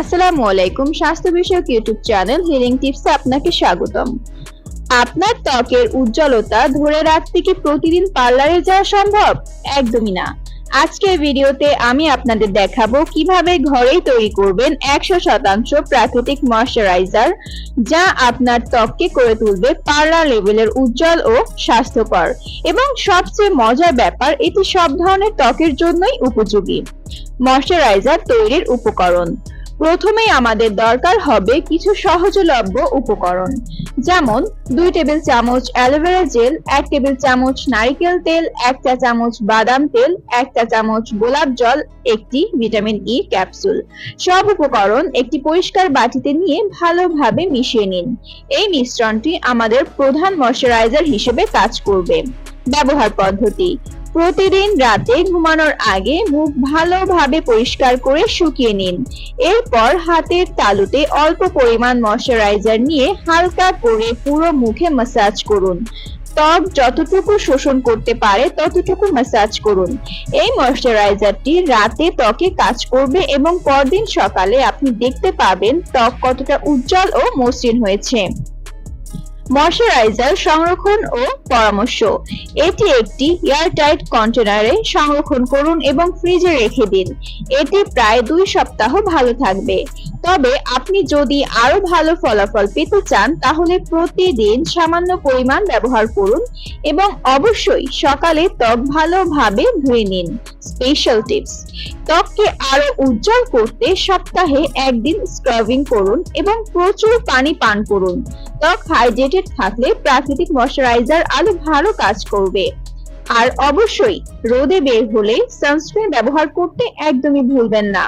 আসসালামু আলাইকুম স্বাস্থ্য বিষয়ক ইউটিউব চ্যানেল হিলিং টিপসে আপনাকে স্বাগতম। আপনার ত্বকের উজ্জ্বলতা ধরে রাখতে কি প্রতিদিন পার্লারে যাওয়া সম্ভব? একদমই না। আজকের ভিডিওতে আমি আপনাদের দেখাবো কীভাবে ঘরেই তৈরি করবেন একশো শতাংশ প্রাকৃতিক ময়শ্চারাইজার, যা আপনার ত্বককে করে তুলবে পার্লার লেভেলের উজ্জ্বল ও স্বাস্থ্যকর। এবং সবচেয়ে মজার ব্যাপার, এটি সব ধরনের ত্বকের জন্যই উপযোগী। ময়শ্চারাইজার তৈরির উপকরণ। প্রথমেই আমাদের দরকার হবে কিছু সহজলভ্য উপকরণ। যেমন, দুই টেবিল চামচ অ্যালোভেরা জেল, এক টেবিল চামচ নারিকেল তেল, এক চা চামচ বাদাম তেল, এক চা চামচ গোলাপ জল, একটি ভিটামিন ই ক্যাপসুল। সব উপকরণ একটি পরিষ্কার বাটিতে নিয়ে ভালোভাবে মিশিয়ে নিন। এই মিশ্রণটি আমাদের প্রধান ময়শ্চারাইজার হিসেবে কাজ করবে। ব্যবহার পদ্ধতি প্রতিদিন রাতে ঘুমানোর আগে মুখ ভালোভাবে পরিষ্কার করে শুকিয়ে নিন। এরপর হাতের তালুতে অল্প পরিমাণ ময়শ্চারাইজার নিয়ে হালকা করে পুরো মুখে ম্যাসাজ করুন। ত্বক যতটুকু শোষণ করতে পারে ততটুকু ম্যাসাজ করুন। এই ময়শ্চারাইজারটি রাতে ত্বকে কাজ করবে এবং পরদিন সকালে আপনি দেখতে পাবেন ত্বক কতটা উজ্জ্বল ও মসৃণ হয়েছে। ময়শ্চারাইজার সংরক্ষণ ও পরামর্শ। এটি একটি এয়ারটাইট কন্টেনারে সংরক্ষণ করুন এবং ফ্রিজে রেখে দিন। এটি প্রায় দুই সপ্তাহ ভালো থাকবে। তবে আপনি যদি আরও ভালো ফলাফল পেতে চান, তাহলে প্রতিদিন সামান্য পরিমাণ ব্যবহার করুন এবং অবশ্যই সকালে ত্বক ভালোভাবে ধুয়ে নিন। স্পেশাল টিপস ত্বককে আরও উজ্জ্বল করতে সপ্তাহে একদিন স্ক্রাবিং করুন এবং প্রচুর পানি পান করুন। ত্বক হাইড্রেটেড থাকলে প্রাকৃতিক ময়শ্চারাইজার আরও ভালো কাজ করবে। আর অবশ্যই রোদে বের হলে সানস্ক্রিন ব্যবহার করতে একদমই ভুলবেন না।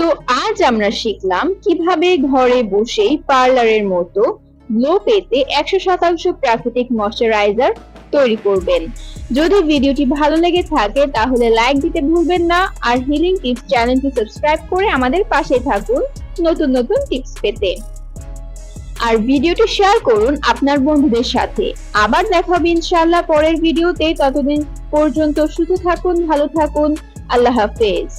তো আজ আমরা শিখলাম কীভাবে ঘরে বসেই পার্লারের মতো গ্লো পেতে একশো শতাংশ প্রাকৃতিক ময়শ্চারাইজার তৈরি করবেন। যদি ভিডিওটি ভালো লেগে থাকে, তাহলে লাইক দিতে ভুলবেন না। আর হিলিং টিপস চ্যানেলটি সাবস্ক্রাইব করে আমাদের পাশে থাকুন নতুন নতুন টিপস পেতে। আর ভিডিওটি শেয়ার করুন আপনার বন্ধুদের সাথে। আবার দেখা হবে ইনশাআল্লাহ পরের ভিডিওতে। ততদিন পর্যন্ত সুস্থ থাকুন, ভালো থাকুন। আল্লাহ হাফেজ।